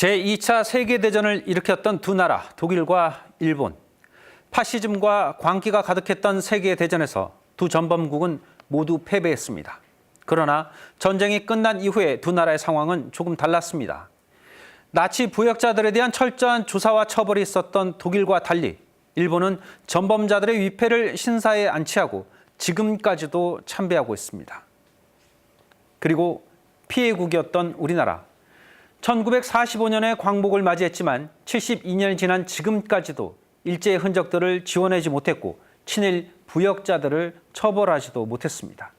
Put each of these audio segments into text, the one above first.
제2차 세계대전을 일으켰던 두 나라, 독일과 일본. 파시즘과 광기가 가득했던 세계대전에서 두 전범국은 모두 패배했습니다. 그러나 전쟁이 끝난 이후에 두 나라의 상황은 조금 달랐습니다. 나치 부역자들에 대한 철저한 조사와 처벌이 있었던 독일과 달리 일본은 전범자들의 위패를 신사에 안치하고 지금까지도 참배하고 있습니다. 그리고 피해국이었던 우리나라. 1945년에 광복을 맞이했지만 72년이 지난 지금까지도 일제의 흔적들을 지워내지 못했고 친일 부역자들을 처벌하지도 못했습니다.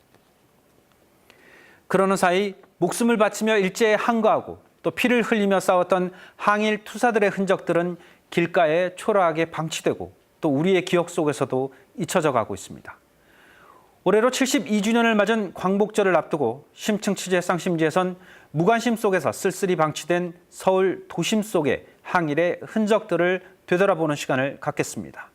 그러는 사이 목숨을 바치며 일제에 항거하고 또 피를 흘리며 싸웠던 항일 투사들의 흔적들은 길가에 초라하게 방치되고 또 우리의 기억 속에서도 잊혀져 가고 있습니다. 올해로 72주년을 맞은 광복절을 앞두고 심층 취재 쌍심지에선 무관심 속에서 쓸쓸히 방치된 서울 도심 속의 항일의 흔적들을 되돌아보는 시간을 갖겠습니다.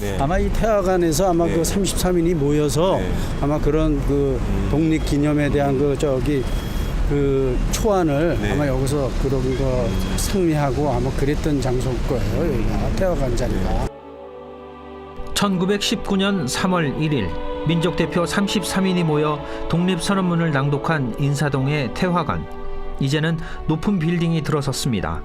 네. 아마 이 태화관에서 아마 네. 그 33인이 모여서 네. 아마 그런 그 독립 기념에 대한 그 저기 그 초안을 네. 아마 여기서 그런 거 승리하고 아마 그랬던 장소일 거예요. 여기가 태화관 자리가. 1919년 3월 1일 민족 대표 33인이 모여 독립선언문을 낭독한 인사동의 태화관. 이제는 높은 빌딩이 들어섰습니다.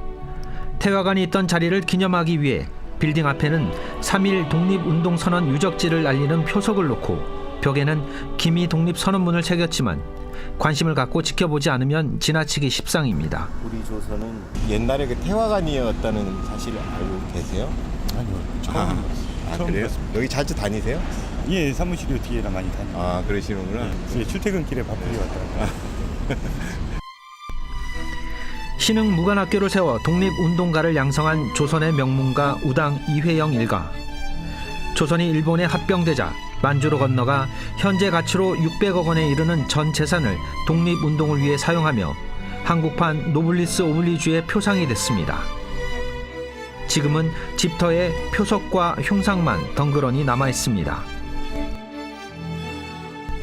태화관이 있던 자리를 기념하기 위해 빌딩 앞에는 3.1 독립운동선언 유적지를 알리는 표석을 놓고 벽에는 기미 독립선언문을 새겼지만 관심을 갖고 지켜보지 않으면 지나치기 십상입니다. 우리 조선은 옛날에 그 태화관이었다는 사실을 알고 계세요? 아니요. 처음 아. 아 처음 그래요? 봤습니다. 여기 자주 다니세요? 예, 사무실이 뒤에나 많이 다니고. 아 그러시는구나. 예, 출퇴근길에 바쁘게 왔다 갔다. 신흥 무관학교를 세워 독립운동가를 양성한 조선의 명문가 우당 이회영 일가. 조선이 일본에 합병되자 만주로 건너가 현재 가치로 600억 원에 이르는 전 재산을 독립운동을 위해 사용하며 한국판 노블리스 오블리주의 표상이 됐습니다. 지금은 집터에 표석과 흉상만 덩그러니 남아 있습니다.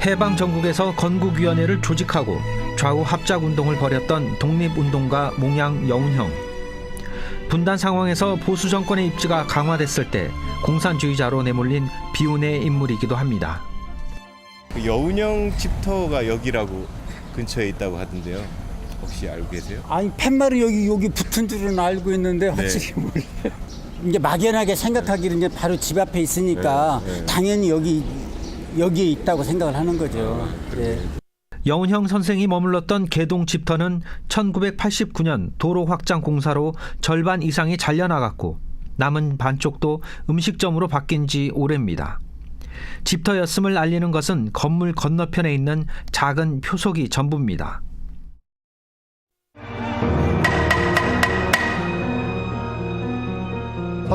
해방 전국에서 건국위원회를 조직하고 좌우 합작 운동을 벌였던 독립운동가 몽양 여운형. 분단 상황에서 보수 정권의 입지가 강화됐을 때 공산주의자로 내몰린 비운의 인물이기도 합니다. 그 여운형 집터가 여기라고 근처에 있다고 하던데요. 혹시 알고 계세요? 아니 팻말이 여기 여기 붙은 줄은 알고 있는데 네. 확실히 몰라요. 이제 막연하게 생각하기는 이제 바로 집 앞에 있으니까 네, 네. 당연히 여기 여기에 있다고 생각을 하는 거죠. 예. 여운형 선생이 머물렀던 개동 집터는 1989년 도로 확장 공사로 절반 이상이 잘려나갔고 남은 반쪽도 음식점으로 바뀐 지 오래입니다. 집터였음을 알리는 것은 건물 건너편에 있는 작은 표석이 전부입니다.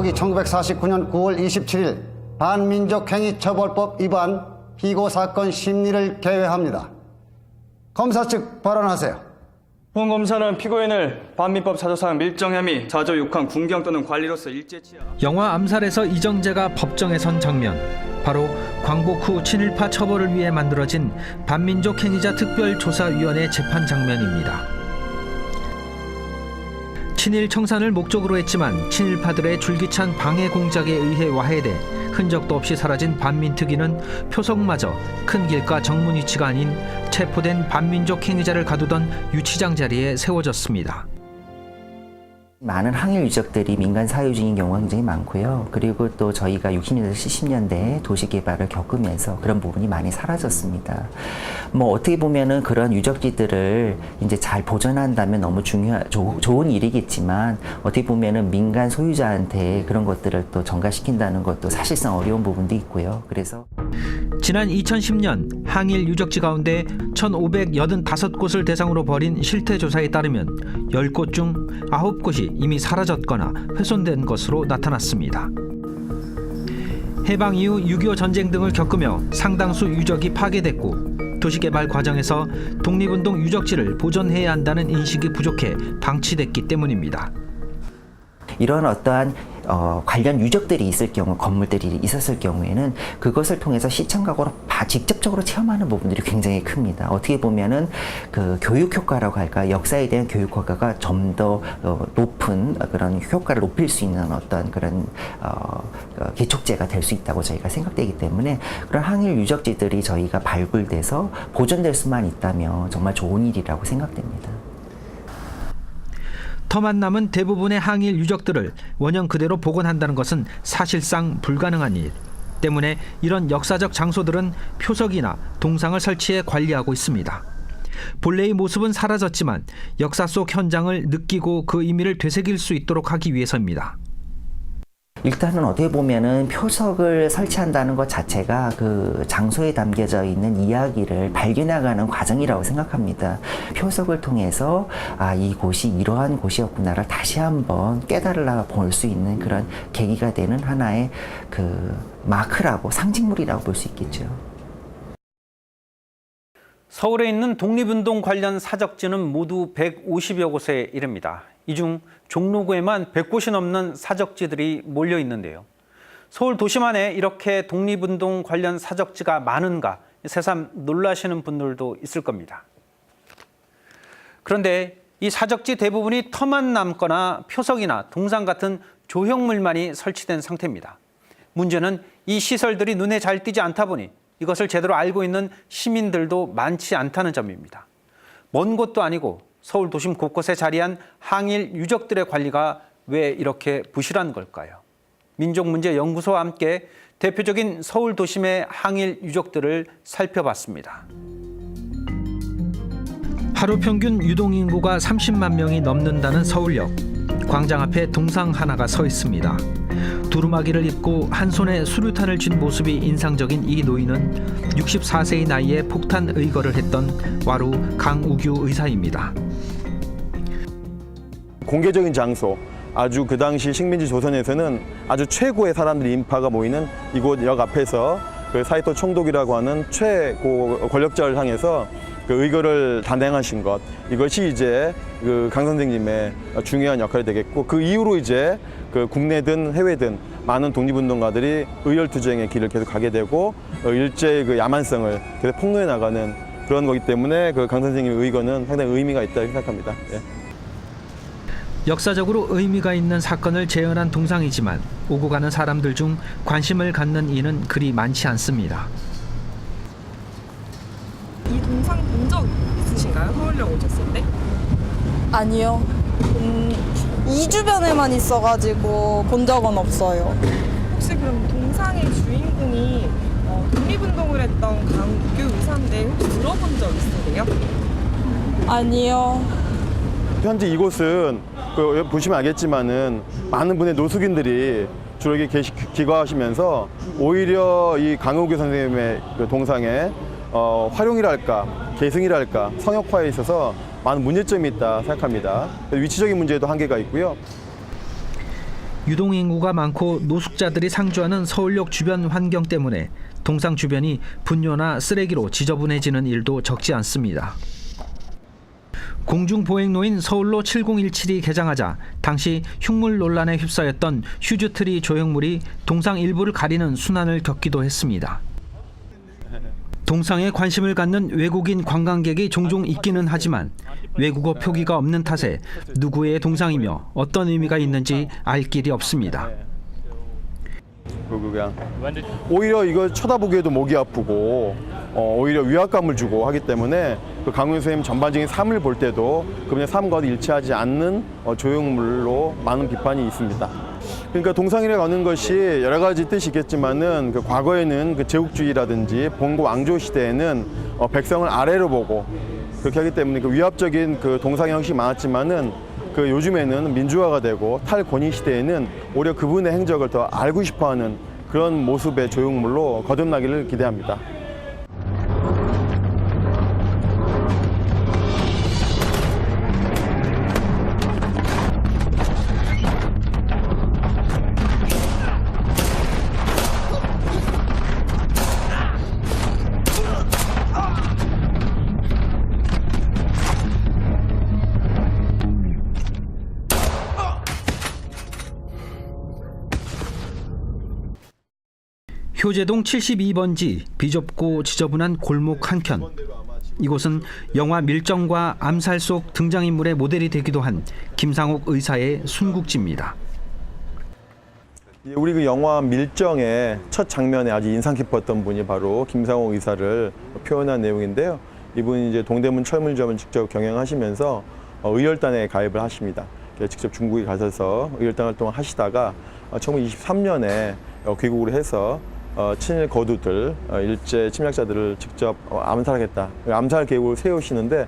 서기 1949년 9월 27일 반민족행위처벌법 위반 피고 사건 심리를 개회합니다. 검사 측 발언하세요. 홍 검사는 피고인을 반민법 사조상 밀정 혐의, 자조 육한 군경 또는 관리로서 일제 치하 영화 암살에서 이정재가 법정에 선 장면. 바로 광복 후 친일파 처벌을 위해 만들어진 반민족 행위자 특별조사위원회 재판 장면입니다. 친일 청산을 목적으로 했지만 친일파들의 줄기찬 방해 공작에 의해 와해돼 흔적도 없이 사라진 반민특위는 표석마저 큰 길가 정문 위치가 아닌 체포된 반민족 행위자를 가두던 유치장 자리에 세워졌습니다. 많은 항일 유적들이 민간 사유 중인 경우가 굉장히 많고요. 그리고 또 저희가 60년대, 70년대 도시 개발을 겪으면서 그런 부분이 많이 사라졌습니다. 뭐 어떻게 보면은 그런 유적지들을 이제 잘 보존한다면 너무 중요한 조- 좋은 일이겠지만 어떻게 보면은 민간 소유자한테 그런 것들을 또 전가시킨다는 것도 사실상 어려운 부분도 있고요. 그래서 지난 2010년 항일 유적지 가운데 1,585곳을 대상으로 벌인 실태 조사에 따르면 10곳 중 9곳이 이미 사라졌거나 훼손된 것으로 나타났습니다. 해방 이후 6.25 전쟁 등을 겪으며 상당수 유적이 파괴됐고 도시개발 과정에서 독립운동 유적지를 보존해야 한다는 인식이 부족해 방치됐기 때문입니다. 이런 어떠한 어, 관련 유적들이 있을 경우, 건물들이 있었을 경우에는 그것을 통해서 시청각으로 바- 직접적으로 체험하는 부분들이 굉장히 큽니다. 어떻게 보면은 그 교육 효과라고 할까, 역사에 대한 교육 효과가 좀더 어, 높은 그런 효과를 높일 수 있는 어떤 그런 어, 어, 기촉제가 될 수 있다고 저희가 생각되기 때문에 그런 항일 유적지들이 저희가 발굴돼서 보존될 수만 있다면 정말 좋은 일이라고 생각됩니다. 터만 남은 대부분의 항일 유적들을 원형 그대로 복원한다는 것은 사실상 불가능한 일. 때문에 이런 역사적 장소들은 표석이나 동상을 설치해 관리하고 있습니다. 본래의 모습은 사라졌지만 역사 속 현장을 느끼고 그 의미를 되새길 수 있도록 하기 위해서입니다. 일단은 어떻게 보면은 표석을 설치한다는 것 자체가 그 장소에 담겨져 있는 이야기를 발견해가는 과정이라고 생각합니다. 표석을 통해서 아, 이곳이 이러한 곳이었구나를 다시 한번 깨달으려 볼수 있는 그런 계기가 되는 하나의 그 마크라고 상징물이라고 볼 수 있겠죠. 서울에 있는 독립운동 관련 사적지는 모두 150여 곳에 이릅니다. 이 중 종로구에만 100곳이 넘는 사적지들이 몰려 있는데요. 서울 도심안에 이렇게 독립운동 관련 사적지가 많은가 새삼 놀라시는 분들도 있을 겁니다. 그런데 이 사적지 대부분이 터만 남거나 표석이나 동상 같은 조형물만이 설치된 상태입니다. 문제는 이 시설들이 눈에 잘 띄지 않다 보니 이것을 제대로 알고 있는 시민들도 많지 않다는 점입니다. 먼 곳도 아니고 서울 도심 곳곳에 자리한 항일 유적들의 관리가 왜 이렇게 부실한 걸까요? 민족문제연구소와 함께 대표적인 서울 도심의 항일 유적들을 살펴봤습니다. 하루 평균 유동 인구가 30만 명이 넘는다는 서울역. 광장 앞에 동상 하나가 서 있습니다. 두루마기를 입고 한 손에 수류탄을 쥔 모습이 인상적인 이 노인은 64세의 나이에 폭탄 의거를 했던 와루 강우규 의사입니다. 공개적인 장소 아주 그 당시 식민지 조선에서는 아주 최고의 사람들이 인파가 모이는 이곳 역 앞에서 그 사이토 총독이라고 하는 최고 권력자를 향해서 그 의거를 단행하신 것 이것이 이제 그 강 선생님의 중요한 역할이 되겠고 그 이후로 이제 그 국내든 해외든 많은 독립운동가들이 의열투쟁의 길을 계속 가게 되고 어, 일제의 그 야만성을 계속 폭로해 나가는 그런 거기 때문에 그 강 선생님의 의거는 상당히 의미가 있다고 생각합니다. 예. 역사적으로 의미가 있는 사건을 재현한 동상이지만 오고 가는 사람들 중 관심을 갖는 이는 그리 많지 않습니다. 이 동상 본 적 있으신가요? 서울역 오셨을 때? 아니요. 음, 이 주변에만 있어가지고 본 적은 없어요. 혹시 그럼 동상의 주인공이 어, 독립운동을 했던 강규 의사인데 혹시 들어본 적 있으세요? 아니요. 현재 이곳은 그 보시면 알겠지만은 많은 분의 노숙인들이 주로 여기 계시, 기거하시면서 오히려 이 강호규 선생님의 그 동상에 어, 활용이랄까 계승이랄까 성역화에 있어서 많은 문제점이 있다 생각합니다. 위치적인 문제에도 한계가 있고요. 유동 인구가 많고 노숙자들이 상주하는 서울역 주변 환경 때문에 동상 주변이 분뇨나 쓰레기로 지저분해지는 일도 적지 않습니다. 공중보행로인 서울로 7017이 개장하자 당시 흉물 논란에 휩싸였던 휴즈트리 조형물이 동상 일부를 가리는 순환을 겪기도 했습니다. 동상에 관심을 갖는 외국인 관광객이 종종 있기는 하지만 외국어 표기가 없는 탓에 누구의 동상이며 어떤 의미가 있는지 알 길이 없습니다. 그 그냥 오히려 이걸 쳐다보기에도 목이 아프고 어, 오히려 위압감을 주고 하기 때문에 그 강훈 선생님 전반적인 삶을 볼 때도 그분의 삶과 일치하지 않는 어, 조형물로 많은 비판이 있습니다. 그러니까 동상이라고 하는 것이 여러 가지 뜻이 있겠지만은 그 과거에는 그 제국주의라든지 봉고 왕조 시대에는 어, 백성을 아래로 보고 그렇게 하기 때문에 그 위압적인 그 동상 형식이 많았지만은 그 요즘에는 민주화가 되고 탈권위 시대에는 오히려 그분의 행적을 더 알고 싶어하는 그런 모습의 조형물로 거듭나기를 기대합니다. 효제동 72번지 비좁고 지저분한 골목 한켠. 이곳은 영화 밀정과 암살 속 등장인물의 모델이 되기도 한 김상옥 의사의 순국지입니다. 예, 우리 그 영화 밀정의 첫 장면에 아주 인상 깊었던 분이 바로 김상옥 의사를 표현한 내용인데요. 이분이 이제 동대문 철물점을 직접 경영하시면서 어, 의열단에 가입을 하십니다. 직접 중국에 가셔서 의열단 활동을 하시다가 어, 1923년에 어, 귀국을 해서 어, 친일 거두들, 어, 일제 침략자들을 직접 어, 암살하겠다. 암살 계획을 세우시는데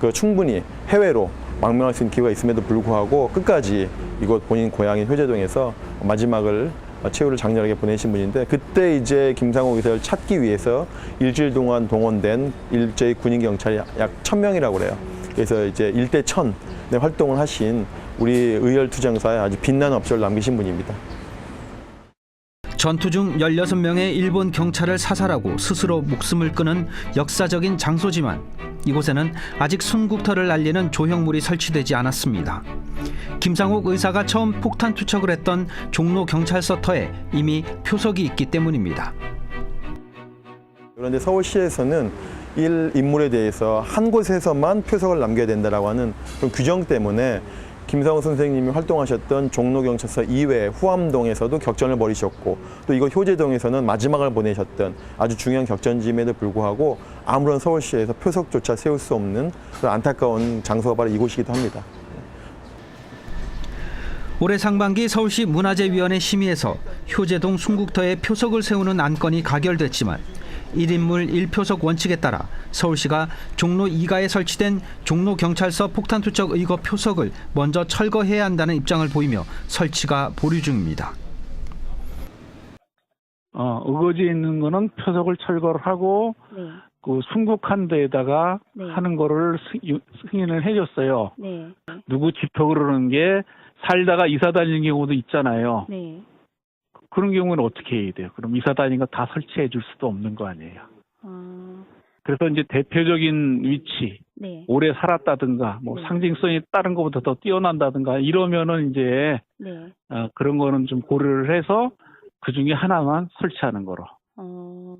그 충분히 해외로 망명할 수 있는 기회가 있음에도 불구하고 끝까지 이곳 본인 고향인 효제동에서 마지막을 최후를 장렬하게 보내신 분인데 그때 이제 김상옥 의사를 찾기 위해서 일주일 동안 동원된 일제의 군인 경찰이 약 천명이라고 그래요. 그래서 이제 일대 천의 활동을 하신 우리 의열 투쟁사에 아주 빛나는 업적을 남기신 분입니다. 전투 중 16명의 일본 경찰을 사살하고 스스로 목숨을 끊은 역사적인 장소지만 이곳에는 아직 순국터를 날리는 조형물이 설치되지 않았습니다. 김상옥 의사가 처음 폭탄 투척을 했던 종로 경찰서터에 이미 표석이 있기 때문입니다. 그런데 서울시에서는 일 인물에 대해서 한 곳에서만 표석을 남겨야 된다라고 하는 그런 규정 때문에 김상호 선생님이 활동하셨던 종로경찰서 이외 후암동에서도 격전을 벌이셨고 또 이곳 효제동에서는 마지막을 보내셨던 아주 중요한 격전지임에도 불구하고 아무런 서울시에서 표석조차 세울 수 없는 안타까운 장소가 바로 이곳이기도 합니다. 올해 상반기 서울시 문화재위원회 심의에서 효제동 순국터에 표석을 세우는 안건이 가결됐지만 1인물 1표석 원칙에 따라 서울시가 종로 2가에 설치된 종로경찰서 폭탄투척 의거 표석을 먼저 철거해야 한다는 입장을 보이며 설치가 보류 중입니다. 어, 의거지에 있는 거는 표석을 철거를 하고 네. 그 순국한 데에다가 네. 하는 거를 승인을 해줬어요. 네. 누구 집터 그러는 게 살다가 이사 다니는 경우도 있잖아요. 네. 그런 경우는 어떻게 해야 돼요? 그럼 이사 다니는 거다 설치해 줄 수도 없는 거 아니에요. 아, 그래서 이제 대표적인 위치, 네. 오래 살았다든가, 뭐 네. 상징성이 다른 것보다 더 뛰어난다든가 이러면은 이제 네. 어, 그런 거는 좀 고려를 해서 그 중에 하나만 설치하는 거로. 어,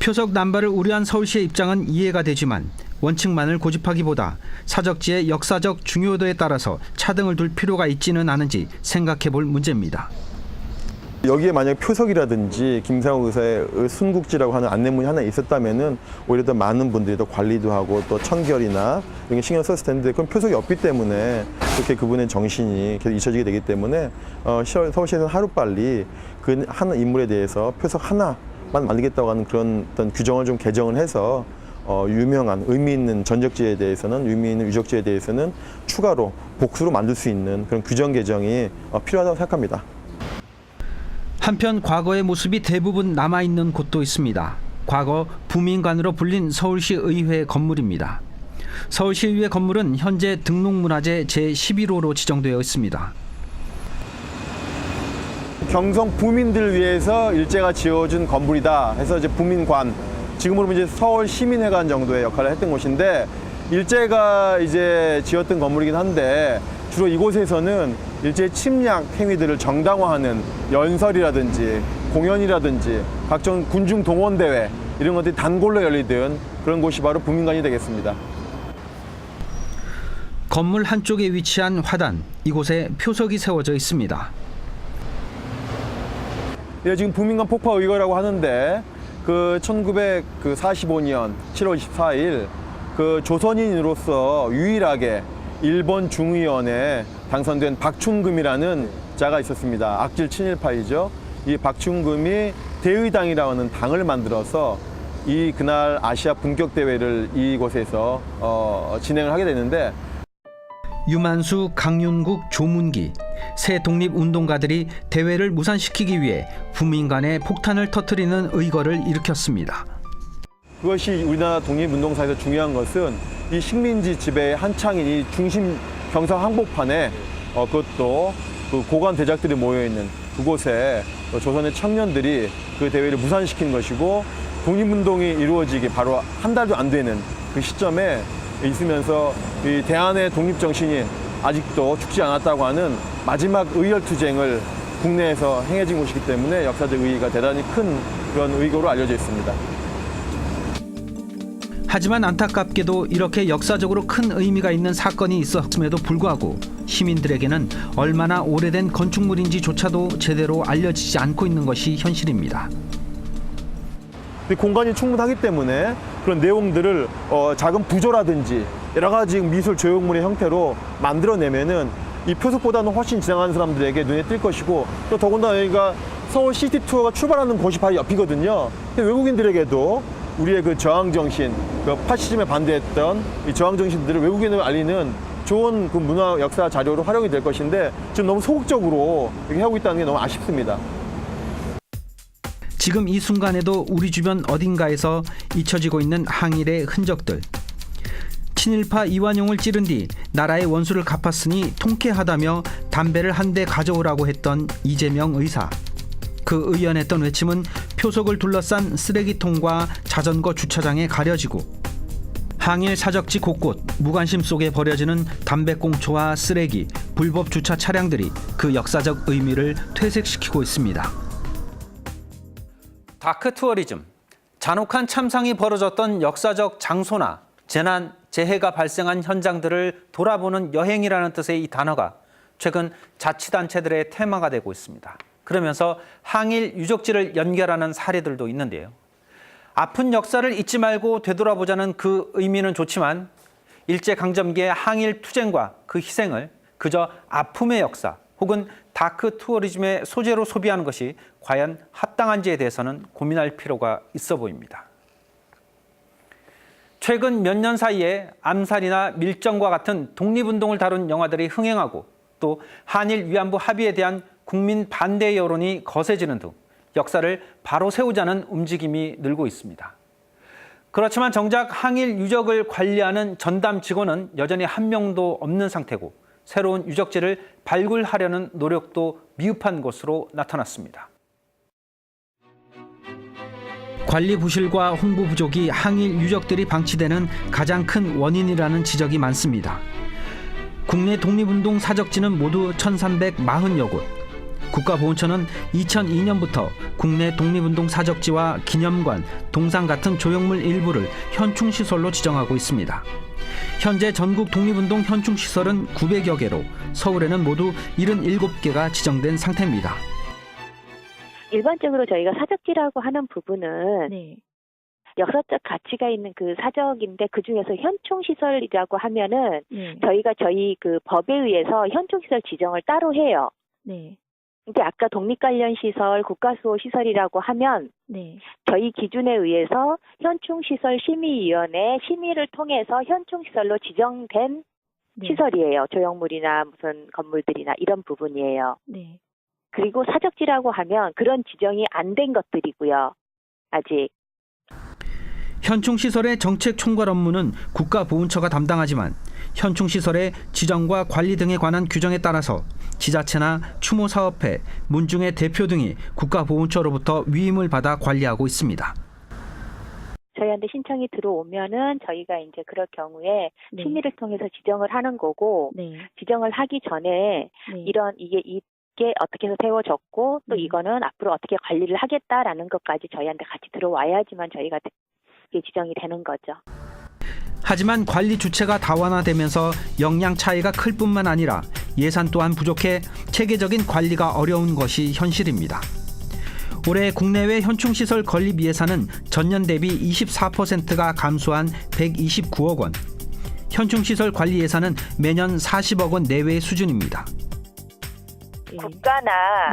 표석 남발을 우려한 서울시의 입장은 이해가 되지만 원칙만을 고집하기보다 사적지의 역사적 중요도에 따라서 차등을 둘 필요가 있지는 않은지 생각해 볼 문제입니다. 여기에 만약 표석이라든지 김상욱 의사의 순국지라고 하는 안내문이 하나 있었다면은 오히려 더 많은 분들이 더 관리도 하고 또 청결이나 이런 게 신경 썼을 텐데 그건 표석이 없기 때문에 그렇게 그분의 정신이 계속 잊혀지게 되기 때문에 어, 시- 서울시에서는 하루빨리 그 한 인물에 대해서 표석 하나만 만들겠다고 하는 그런 어떤 규정을 좀 개정을 해서 어, 유명한 의미 있는 전적지에 대해서는 의미 있는 유적지에 대해서는 추가로 복수로 만들 수 있는 그런 규정 개정이 어, 필요하다고 생각합니다. 한편 과거의 모습이 대부분 남아 있는 곳도 있습니다. 과거 부민관으로 불린 서울시 의회 건물입니다. 서울시 의회 건물은 현재 등록문화재 제11호로 지정되어 있습니다. 경성 부민들 위해서 일제가 지어준 건물이다 해서 이제 부민관 지금으로 이제 서울 시민회관 정도의 역할을 했던 곳인데 일제가 이제 지었던 건물이긴 한데 주로 이곳에서는 일제 침략 행위들을 정당화하는 연설이라든지 공연이라든지 각종 군중 동원 대회 이런 것들이 단골로 열리던 그런 곳이 바로 부민관이 되겠습니다. 건물 한쪽에 위치한 화단 이곳에 표석이 세워져 있습니다. 예, 지금 부민관 폭파 의거라고 하는데 그 1945년 7월 24일 그 조선인으로서 유일하게 일본 중의원에 당선된 박충금이라는 자가 있었습니다. 악질 친일파이죠. 이 박충금이 대의당이라고 하는 당을 만들어서 이 그날 아시아 분격 대회를 이곳에서 어, 진행을 하게 되는데 유만수, 강윤국, 조문기 새 독립운동가들이 대회를 무산시키기 위해 부민 간에 폭탄을 터뜨리는 의거를 일으켰습니다. 그것이 우리나라 독립운동사에서 중요한 것은 이 식민지 지배의 한창인 이 중심 경상 항복판에 어, 그것도 그 고관 대작들이 모여 있는 그곳에 어, 조선의 청년들이 그 대회를 무산시킨 것이고 독립운동이 이루어지기 바로 한 달도 안 되는 그 시점에 있으면서 이 대한의 독립 정신이 아직도 죽지 않았다고 하는 마지막 의열투쟁을 국내에서 행해진 곳이기 때문에 역사적 의의가 대단히 큰 그런 의거로 알려져 있습니다. 하지만 안타깝게도 이렇게 역사적으로 큰 의미가 있는 사건이 있었음에도 불구하고 시민들에게는 얼마나 오래된 건축물인지조차도 제대로 알려지지 않고 있는 것이 현실입니다. 공간이 충분하기 때문에 그런 내용들을 어, 작은 부조라든지 여러 가지 미술 조형물의 형태로 만들어내면은 이 표석보다는 훨씬 지나가는 사람들에게 눈에 띌 것이고 또 더군다나 여기가 서울 시티 투어가 출발하는 곳이 바로 옆이거든요. 외국인들에게도 우리의 그 저항 정신, 그 파시즘에 반대했던 이 저항 정신들을 외국인을 알리는 좋은 그 문화 역사 자료로 활용이 될 것인데 지금 너무 소극적으로 이렇게 하고 있다는 게 너무 아쉽습니다. 지금 이 순간에도 우리 주변 어딘가에서 잊혀지고 있는 항일의 흔적들. 친일파 이완용을 찌른 뒤 나라의 원수를 갚았으니 통쾌하다며 담배를 한 대 가져오라고 했던 이재명 의사. 그 의연했던 외침은 표석을 둘러싼 쓰레기통과 자전거 주차장에 가려지고 항일 사적지 곳곳 무관심 속에 버려지는 담배꽁초와 쓰레기, 불법 주차 차량들이 그 역사적 의미를 퇴색시키고 있습니다. 다크 투어리즘. 잔혹한 참상이 벌어졌던 역사적 장소나 재난, 재해가 발생한 현장들을 돌아보는 여행이라는 뜻의 이 단어가 최근 자치단체들의 테마가 되고 있습니다. 그러면서 항일 유적지를 연결하는 사례들도 있는데요. 아픈 역사를 잊지 말고 되돌아보자는 그 의미는 좋지만 일제 강점기의 항일 투쟁과 그 희생을 그저 아픔의 역사 혹은 다크 투어리즘의 소재로 소비하는 것이 과연 합당한지에 대해서는 고민할 필요가 있어 보입니다. 최근 몇 년 사이에 암살이나 밀정과 같은 독립운동을 다룬 영화들이 흥행하고 또 한일 위안부 합의에 대한 국민 반대 여론이 거세지는 등 역사를 바로 세우자는 움직임이 늘고 있습니다. 그렇지만 정작 항일 유적을 관리하는 전담 직원은 여전히 한 명도 없는 상태고 새로운 유적지를 발굴하려는 노력도 미흡한 것으로 나타났습니다. 관리 부실과 홍보 부족이 항일 유적들이 방치되는 가장 큰 원인이라는 지적이 많습니다. 국내 독립운동 사적지는 모두 1,340여 곳. 국가보훈처는 2002년부터 국내 독립운동 사적지와 기념관, 동상 같은 조형물 일부를 현충시설로 지정하고 있습니다. 현재 전국 독립운동 현충시설은 900여 개로 서울에는 모두 77개가 지정된 상태입니다. 일반적으로 저희가 사적지라고 하는 부분은 역사적 가치가 있는 그 사적인데 그 중에서 현충 시설이라고 하면은 저희가 저희 그 법에 의해서 현충 시설 지정을 따로 해요. 근데 아까 독립 관련 시설, 국가수호 시설이라고 하면 저희 기준에 의해서 현충시설 심의위원회 심의를 통해서 현충시설로 지정된 시설이에요. 조형물이나 무슨 건물들이나 이런 부분이에요. 그리고 사적지라고 하면 그런 지정이 안 된 것들이고요. 아직. 현충시설의 정책 총괄 업무는 국가보훈처가 담당하지만 현충시설의 지정과 관리 등에 관한 규정에 따라서 지자체나 추모사업회, 문중의 대표 등이 국가보훈처로부터 위임을 받아 관리하고 있습니다. 저희한테 신청이 들어오면은 저희가 이제 그럴 경우에 심의를 통해서 지정을 하는 거고 지정을 하기 전에 이런 이게 이게 어떻게 해서 세워졌고 또 이거는 앞으로 어떻게 관리를 하겠다라는 것까지 저희한테 같이 들어와야지만 저희가 이게 지정이 되는 거죠. 하지만 관리 주체가 다원화되면서 역량 차이가 클 뿐만 아니라 예산 또한 부족해 체계적인 관리가 어려운 것이 현실입니다. 올해 국내외 현충시설 건립 예산은 전년 대비 24%가 감소한 129억 원. 현충시설 관리 예산은 매년 40억 원 내외의 수준입니다. 국가나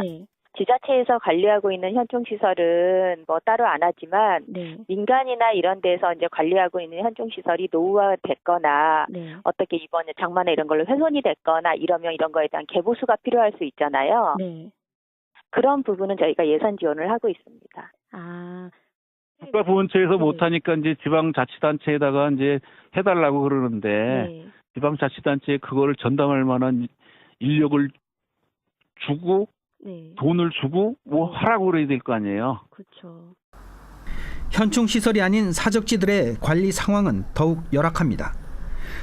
지자체에서 관리하고 있는 현충시설은 뭐 따로 안 하지만 민간이나 이런 데서 이제 관리하고 있는 현충시설이 노후화 됐거나 어떻게 이번에 장마나 이런 걸로 훼손이 됐거나 이러면 이런 거에 대한 개보수가 필요할 수 있잖아요. 그런 부분은 저희가 예산 지원을 하고 있습니다. 국가 보훈처에서 못하니까 이제 지방자치단체에다가 이제 해달라고 그러는데 지방자치단체에 그거를 전담할 만한 인력을 주고 돈을 주고 뭐 하라고 그래야 될 거 아니에요. 현충 시설이 아닌 사적지들의 관리 상황은 더욱 열악합니다.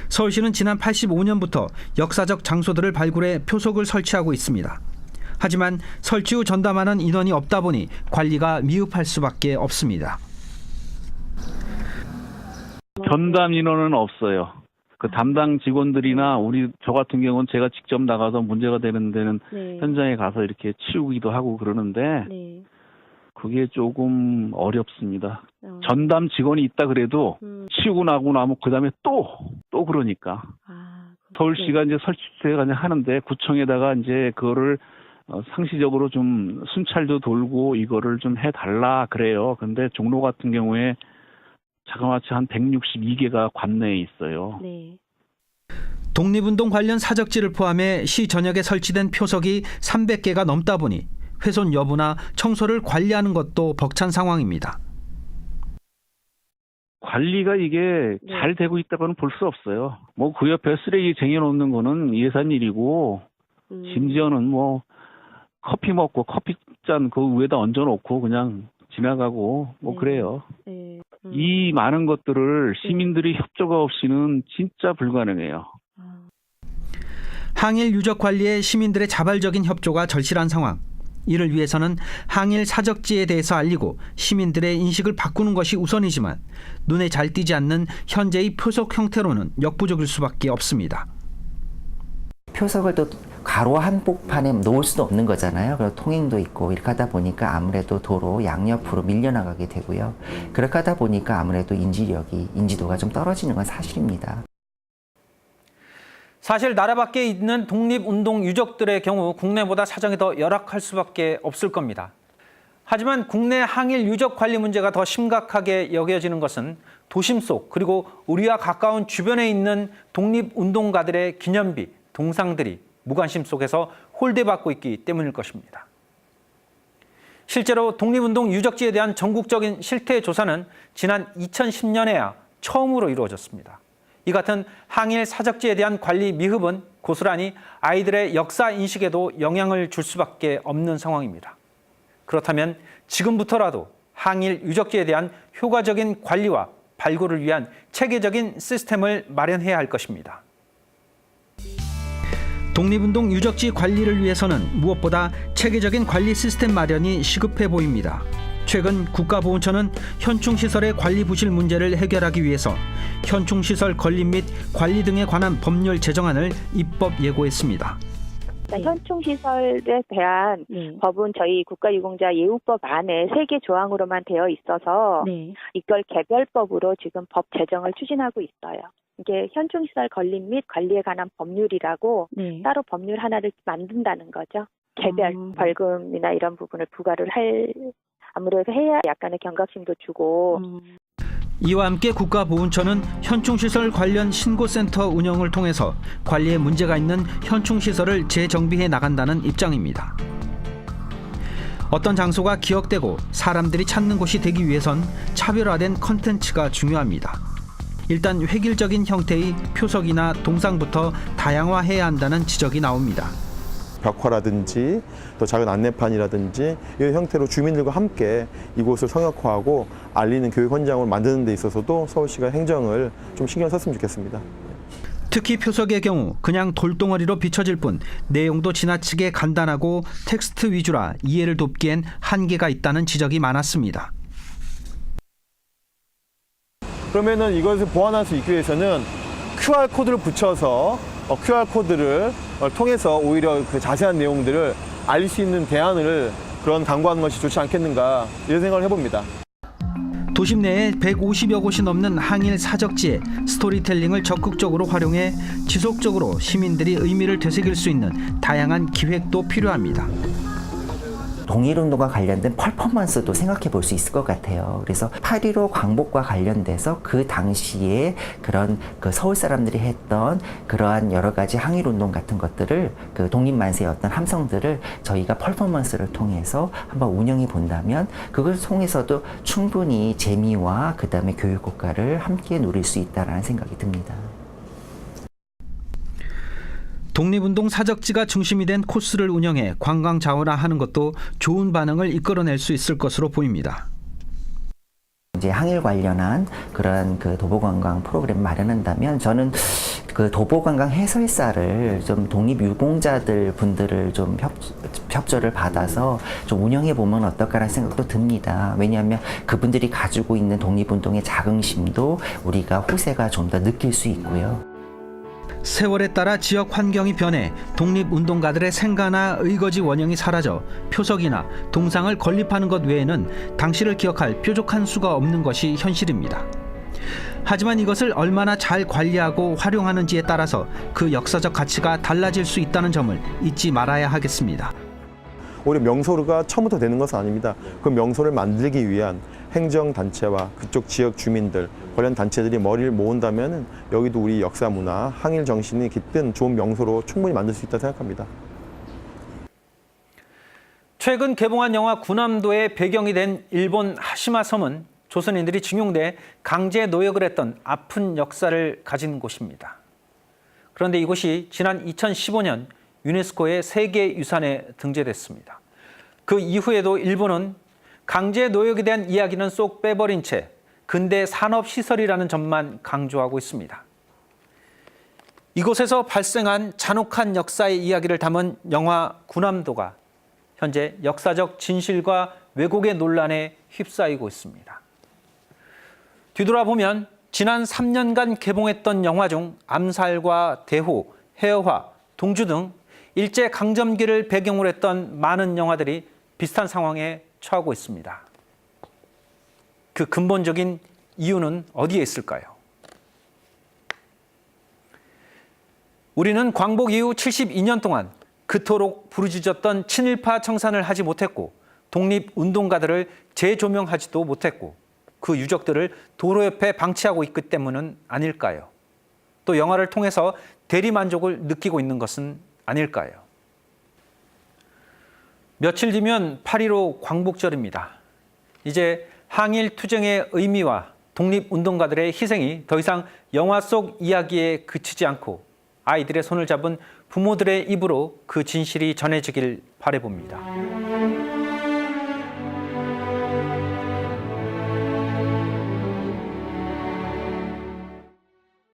서울시는 지난 85년부터 역사적 장소들을 발굴해 표석을 설치하고 있습니다. 하지만 설치 후 전담하는 인원이 없다 보니 관리가 미흡할 수밖에 없습니다. 전담 인원은 없어요. 그 담당 직원들이나 우리 저 같은 경우는 제가 직접 나가서 문제가 되는 데는 현장에 가서 이렇게 치우기도 하고 그러는데 그게 조금 어렵습니다. 전담 직원이 있다 그래도 치우고 나고 나면 그 다음에 또 또 그러니까. 서울시가 이제 설치가 하는데 구청에다가 이제 그거를 어, 상시적으로 좀 순찰도 돌고 이거를 좀 해달라 그래요. 근데 종로 같은 경우에 자그마치 한 162개가 관내에 있어요. 독립운동 관련 사적지를 포함해 시 전역에 설치된 표석이 300개가 넘다 보니 훼손 여부나 청소를 관리하는 것도 벅찬 상황입니다. 관리가 이게 잘 되고 있다고는 볼 수 없어요. 뭐 그 옆에 쓰레기 쟁여놓는 거는 예산 일이고 심지어는 뭐 커피 먹고 커피 잔 그 위에다 얹어놓고 그냥 지나가고 뭐 그래요. 이 많은 것들을 시민들이 협조가 없이는 진짜 불가능해요. 항일 유적 관리에 시민들의 자발적인 협조가 절실한 상황. 이를 위해서는 항일 사적지에 대해서 알리고 시민들의 인식을 바꾸는 것이 우선이지만 눈에 잘 띄지 않는 현재의 표석 형태로는 역부족일 수밖에 없습니다. 표석을 또 가로 한복판에 놓을 수도 없는 거잖아요. 그리고 통행도 있고 이렇게 하다 보니까 아무래도 도로 양옆으로 밀려나가게 되고요. 그렇게 하다 보니까 아무래도 인지력이 인지도가 좀 떨어지는 건 사실입니다. 사실 나라 밖에 있는 독립운동 유적들의 경우 국내보다 사정이 더 열악할 수밖에 없을 겁니다. 하지만 국내 항일 유적 관리 문제가 더 심각하게 여겨지는 것은 도심 속 그리고 우리와 가까운 주변에 있는 독립운동가들의 기념비, 동상들이 무관심 속에서 홀대받고 있기 때문일 것입니다. 실제로 독립운동 유적지에 대한 전국적인 실태 조사는 지난 2010년에야 처음으로 이루어졌습니다. 이 같은 항일 사적지에 대한 관리 미흡은 고스란히 아이들의 역사 인식에도 영향을 줄 수밖에 없는 상황입니다. 그렇다면 지금부터라도 항일 유적지에 대한 효과적인 관리와 발굴을 위한 체계적인 시스템을 마련해야 할 것입니다. 독립운동 유적지 관리를 위해서는 무엇보다 체계적인 관리 시스템 마련이 시급해 보입니다. 최근 국가보훈처는 현충시설의 관리 부실 문제를 해결하기 위해서 현충시설 건립 및 관리 등에 관한 법률 제정안을 입법 예고했습니다. 그러니까 현충시설에 대한 법은 저희 국가유공자 예우법 안에 세 개 조항으로만 되어 있어서 이걸 개별법으로 지금 법 제정을 추진하고 있어요. 이게 현충시설 건립 및 관리에 관한 법률이라고 따로 법률 하나를 만든다는 거죠. 개별 벌금이나 이런 부분을 부과를 할 아무래도 해야 약간의 경각심도 주고 이와 함께 국가보훈처는 현충시설 관련 신고센터 운영을 통해서 관리에 문제가 있는 현충시설을 재정비해 나간다는 입장입니다. 어떤 장소가 기억되고 사람들이 찾는 곳이 되기 위해선 차별화된 컨텐츠가 중요합니다. 일단 획일적인 형태의 표석이나 동상부터 다양화해야 한다는 지적이 나옵니다. 벽화라든지 또 작은 안내판이라든지 이런 형태로 주민들과 함께 이곳을 성역화하고 알리는 교육 현장을 만드는 데 있어서도 서울시가 행정을 좀 신경 썼으면 좋겠습니다. 특히 표석의 경우 그냥 돌덩어리로 비춰질 뿐 내용도 지나치게 간단하고 텍스트 위주라 이해를 돕기엔 한계가 있다는 지적이 많았습니다. 그러면은 이것을 보완할 수 있기 위해서는 QR 코드를 붙여서 어, QR 코드를 어, 통해서 오히려 그 자세한 내용들을 알릴 수 있는 대안을 그런 강구하는 것이 좋지 않겠는가 이런 생각을 해봅니다. 도심 내에 150여 곳이 넘는 항일 사적지에 스토리텔링을 적극적으로 활용해 지속적으로 시민들이 의미를 되새길 수 있는 다양한 기획도 필요합니다. 동일운동과 관련된 퍼포먼스도 생각해 볼 수 있을 것 같아요. 그래서 8.15 광복과 관련돼서 그 당시에 그런 그 서울 사람들이 했던 그러한 여러 가지 항일운동 같은 것들을 그 독립만세의 어떤 함성들을 저희가 퍼포먼스를 통해서 한번 운영해 본다면 그걸 통해서도 충분히 재미와 그 다음에 교육 효과를 함께 누릴 수 있다라는 생각이 듭니다. 독립운동 사적지가 중심이 된 코스를 운영해 관광 자원화하는 것도 좋은 반응을 이끌어낼 수 있을 것으로 보입니다. 이제 항일 관련한 그런 그 도보 관광 프로그램 마련한다면 저는 그 도보 관광 해설사를 좀 독립 유공자들 분들을 좀 협, 협조를 받아서 좀 운영해 보면 어떨까라는 생각도 듭니다. 왜냐하면 그분들이 가지고 있는 독립 운동의 자긍심도 우리가 후세가 좀 더 느낄 수 있고요. 세월에 따라 지역 환경이 변해 독립운동가들의 생가나 의거지 원형이 사라져 표석이나 동상을 건립하는 것 외에는 당시를 기억할 뾰족한 수가 없는 것이 현실입니다. 하지만 이것을 얼마나 잘 관리하고 활용하는지에 따라서 그 역사적 가치가 달라질 수 있다는 점을 잊지 말아야 하겠습니다. 오히려 명소가 처음부터 되는 것은 아닙니다. 그 명소를 만들기 위한 행정단체와 그쪽 지역 주민들, 관련 단체들이 머리를 모은다면 여기도 우리 역사 문화, 항일 정신이 깃든 좋은 명소로 충분히 만들 수 있다고 생각합니다. 최근 개봉한 영화 구남도의 배경이 된 일본 하시마 섬은 조선인들이 징용돼 강제 노역을 했던 아픈 역사를 가진 곳입니다. 그런데 이곳이 지난 2015년 유네스코의 세계유산에 등재됐습니다. 그 이후에도 일본은 강제 노역에 대한 이야기는 쏙 빼버린 채 근대 산업 시설이라는 점만 강조하고 있습니다. 이곳에서 발생한 잔혹한 역사의 이야기를 담은 영화 구남도가 현재 역사적 진실과 왜곡의 논란에 휩싸이고 있습니다. 뒤돌아보면 지난 3년간 개봉했던 영화 중 암살과 대호, 해어화, 동주 등 일제 강점기를 배경으로 했던 많은 영화들이 비슷한 상황에 처하고 있습니다. 그 근본적인 이유는 어디에 있을까요? 우리는 광복 이후 72년 동안 그토록 부르짖었던 친일파 청산을 하지 못했고 독립운동가들을 재조명하지도 못했고 그 유적들을 도로 옆에 방치하고 있기 때문은 아닐까요? 또 영화를 통해서 대리만족을 느끼고 있는 것은 아닐까요? 며칠 뒤면 8.15 광복절입니다. 이제 항일 투쟁의 의미와 독립운동가들의 희생이 더 이상 영화 속 이야기에 그치지 않고 아이들의 손을 잡은 부모들의 입으로 그 진실이 전해지길 바라봅니다.